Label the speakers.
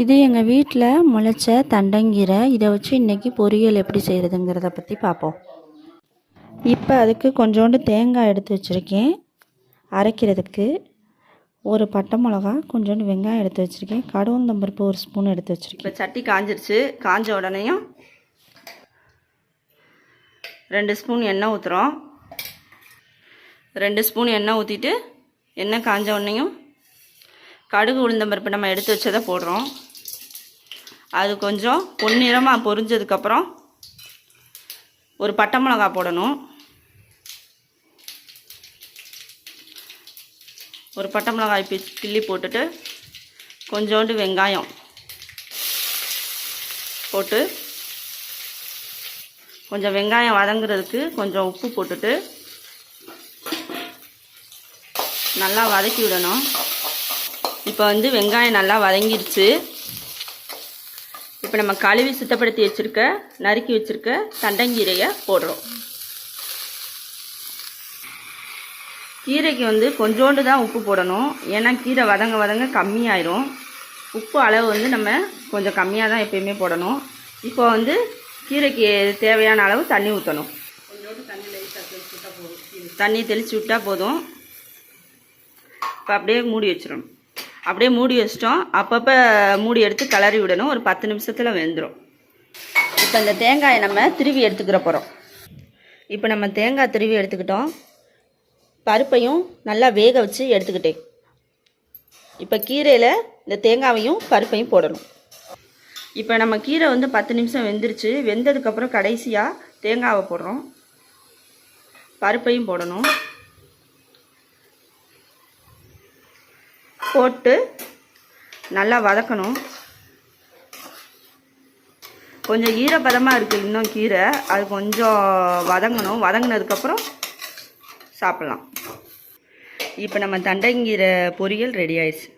Speaker 1: இது எங்கள் வீட்டில் முளைச்ச தண்டங்கீரை. இதை வச்சு இன்றைக்கி பொரியல் எப்படி செய்கிறதுங்கிறத பற்றி பார்ப்போம் இப்போ அதுக்கு கொஞ்சோண்டு தேங்காய் எடுத்து வச்சுருக்கேன். அரைக்கிறதுக்கு ஒரு பட்டை மிளகா கொஞ்சோண்டு வெங்காயம் எடுத்து வச்சுருக்கேன். கடுவந்தம்பருப்பு ஒரு ஸ்பூன் எடுத்து வச்சுருக்கேன்.
Speaker 2: இப்போ சட்டி காஞ்சிருச்சு. காஞ்ச உடனேயும் ரெண்டு ஸ்பூன் எண்ணெய் ஊற்றுறோம் ரெண்டு ஸ்பூன் எண்ணெய் ஊற்றிட்டு எண்ணெய் காஞ்ச உடனேயும் கடுகு உளுந்தம்பருப்பு நம்ம எடுத்து வச்சதை போடுறோம். அது கொஞ்சம் பொன்னிறமாக பொரிஞ்சதுக்கப்புறம் ஒரு பட்டை மிளகா போடணும். ஒரு பட்டை மிளகாய் பி கிள்ளி போட்டுட்டு கொஞ்சோண்டு வெங்காயம் போட்டு கொஞ்சம் வெங்காயம் வதங்குறதுக்கு கொஞ்சம் உப்பு போட்டுட்டு நல்லா வதக்கி விடணும். இப்போ வந்து வெங்காயம் நல்லா வதங்கிடுச்சு. இப்போ நம்ம கழுவி சுத்தப்படுத்தி வச்சுருக்க நறுக்கி வச்சுருக்க தண்டங்கீரையை போடுறோம். கீரைக்கு வந்து கொஞ்சோண்டு தான் உப்பு போடணும். ஏன்னா கீரை வதங்க வதங்க கம்மியாயிரும். உப்பு அளவு வந்து நம்ம கொஞ்சம் கம்மியாக தான் எப்பயுமே போடணும். இப்போ வந்து கீரைக்கு தேவையான அளவு தண்ணி ஊற்றணும் தண்ணி தெளித்து விட்டால் போதும். இப்போ அப்படியே மூடி வச்சிடணும். அப்படியே மூடி வச்சிட்டோம். அப்பப்போ மூடி எடுத்து கிளறி விடணும். ஒரு பத்து நிமிஷத்தில் வெந்துடும் இப்போ இந்த தேங்காயை நம்ம திருவி எடுத்துக்கிற போகிறோம் இப்போ நம்ம தேங்காய் திருவி எடுத்துக்கிட்டோம். பருப்பையும் நல்லா வேக வச்சு எடுத்துக்கிட்டேன். இப்போ கீரையில் இந்த தேங்காவையும் பருப்பையும் போடணும். இப்போ நம்ம கீரை வந்து பத்து நிமிஷம் வெந்துருச்சு. வெந்ததுக்கப்புறம் கடைசியாக தேங்காவை போடுறோம். பருப்பையும் போடணும். போட்டு நல்லா வதக்கணும். கொஞ்சம் ஈரப்பதமாக இருக்குது இன்னும் கீரை. அது கொஞ்சம் வதங்கணும். வதங்கினதுக்கப்புறம் சாப்பிட்லாம். இப்போ நம்ம தண்டங்கீரை பொரியல் ரெடி ஆயிடுச்சு.